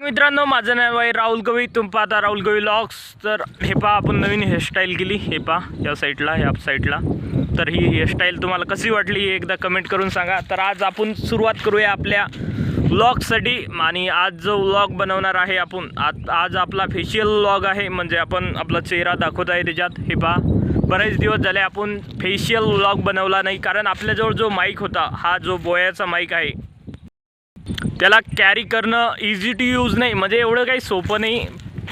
मित्रांनो माझं नाव आहे राहुल गवी तुम पाहता राहुल गवी लॉक्स तर हे पहा आपण नवीन हेअरस्टाईल केली. हे पहा या साईडला ह्या साईडला तर ही हेअरस्टाईल तुम्हाला कशी वाटली एकदा कमेंट करून सांगा. तर आज आपण सुरुवात करूया आपल्या व्लॉगसाठी आणि आज जो व्लॉग बनवणार आहे आपण आज आज आपला फेशियल व्लॉग आहे. म्हणजे आपण आपला चेहरा दाखवत आहे त्याच्यात. हे पहा बरेच दिवस झाले आपण फेशियल व्लॉग बनवला नाही. कारण आपल्याजवळ जो माईक होता हा जो बोयाचा माईक आहे त्याला कॅरी करणं इझी टू यूज नाही. म्हणजे एवढं काही सोपं नाही.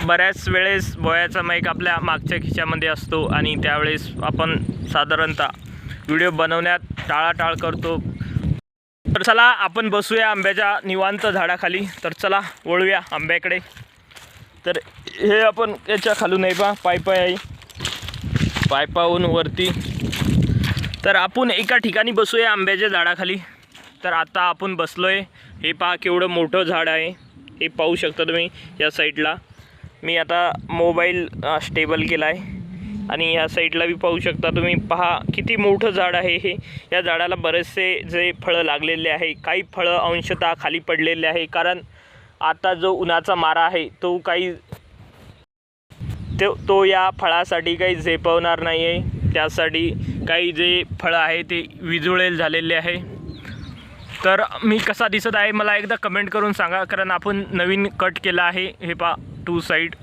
बऱ्याच वेळेस बोयाचा माईक आपल्या मागच्या खिशामध्ये असतो आणि त्यावेळेस आपण साधारणतः व्हिडिओ बनवण्यात टाळाटाळ करतो. तर चला आपण बसूया आंब्याच्या निवांत झाडाखाली. तर चला वळूया आंब्याकडे. तर हे आपण याच्या खालून आहे पा पायपाय आहे. पायपाहून वरती. तर आपण एका ठिकाणी बसूया आंब्याच्या झाडाखाली. तर आता आपण बसलो आहे हे पहा केवढं मोठं झाड आहे. हे पाहू शकता तुम्ही या साईडला. मी आता मोबाईल स्टेबल केला आहे आणि या साईडला बी पाहू शकता तुम्ही. पहा किती मोठं झाड आहे हे. या झाडाला बरेचसे जे फळं लागलेले आहे. काही फळं अंशतः खाली पडलेले आहे. कारण आता जो उन्हाचा मारा आहे तो काही तो तो या फळासाठी काही झेपवणार नाही आहे त्यासाठी काही जे फळं आहे ते विजुळेल झालेले आहे. तर मी कसा दिसत आहे मला एकदा कमेंट करून सांगा कारण आपण नवीन कट केला आहे हे पा टू साईड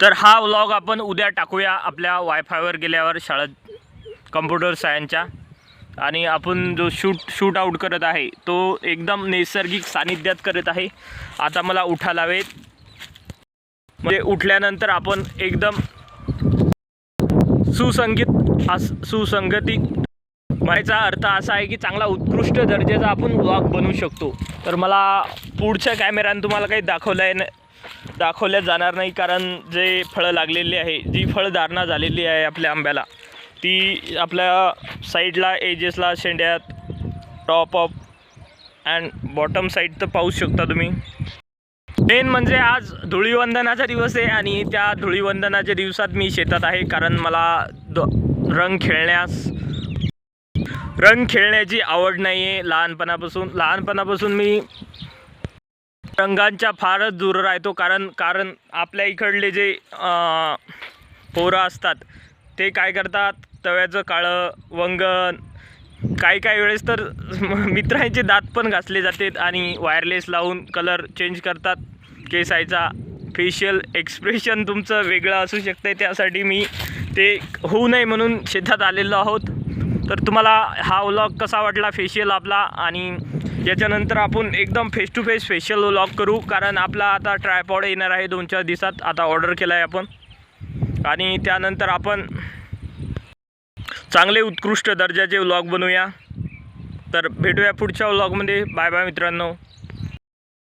तर हा व्लॉग आपण उद्या टाकूया आपल्या वायफायवर गेल्यावर शाळेत कम्प्युटर सायन्सच्या आणि आपण जो शूट शूट आऊट करत आहे तो एकदम नैसर्गिक सानिध्यात करत आहे. आता मला उठा लावेत म्हणजे उठल्यानंतर आपण एकदम सुसंगीत आस सुसंगती म्हणायचा अर्थ असा आहे की चांगला उत्कृष्ट दर्जाचा आपण ब्लॉग बनवू शकतो. तर मला पुढच्या कॅमेऱ्यानं तुम्हाला काही दाखवलं आहे न दाखवल्या जाणार नाही कारण जे फळं लागलेली आहे जी फळधारणा झालेली आहे आपल्या आंब्याला ती आपल्या साईडला एजेसला शेंड्यात top of and bottom side तर पाहू शकता तुम्ही. मेन म्हणजे आज धुळीवंदनाचा दिवस आहे आणि त्या धुळीवंदनाच्या दिवसात मी शेतात आहे कारण मला द रंग खेळण्यास रंग खेळण्याची आवड नाही आहे लहानपणापासून. लहानपणापासून मी रंगांच्या फारच दूर राहतो. कारण कारण आपल्या इकडले जे पोरं असतात ते काय करतात? तव्याचं काळं वंगण काही काही वेळेस तर मित्रांचे दात पण घासले जातात आणि वायरलेस लावून कलर चेंज करतात. केसायचा फेशियल एक्सप्रेशन तुमचं वेगळं असू शकतं त्यासाठी मी ते होऊ नये म्हणून शेतात आलेलो आहोत. तर तुम्हाला हा व्लॉग कसा वाटला? फेशियल आपला आणि याच्यानंतर आपण एकदम face to face facial vlog करू. कारण आपला आता ट्रायपॉड येणार आहे दोन चार दिवसात. आता ऑर्डर केला आहे आपण. आणि त्यानंतर आपण चांगले उत्कृष्ट दर्जाचे व्लॉग बनवूया. तर भेटूया पुढच्या व्लॉगमध्ये बाय बाय मित्रांनो.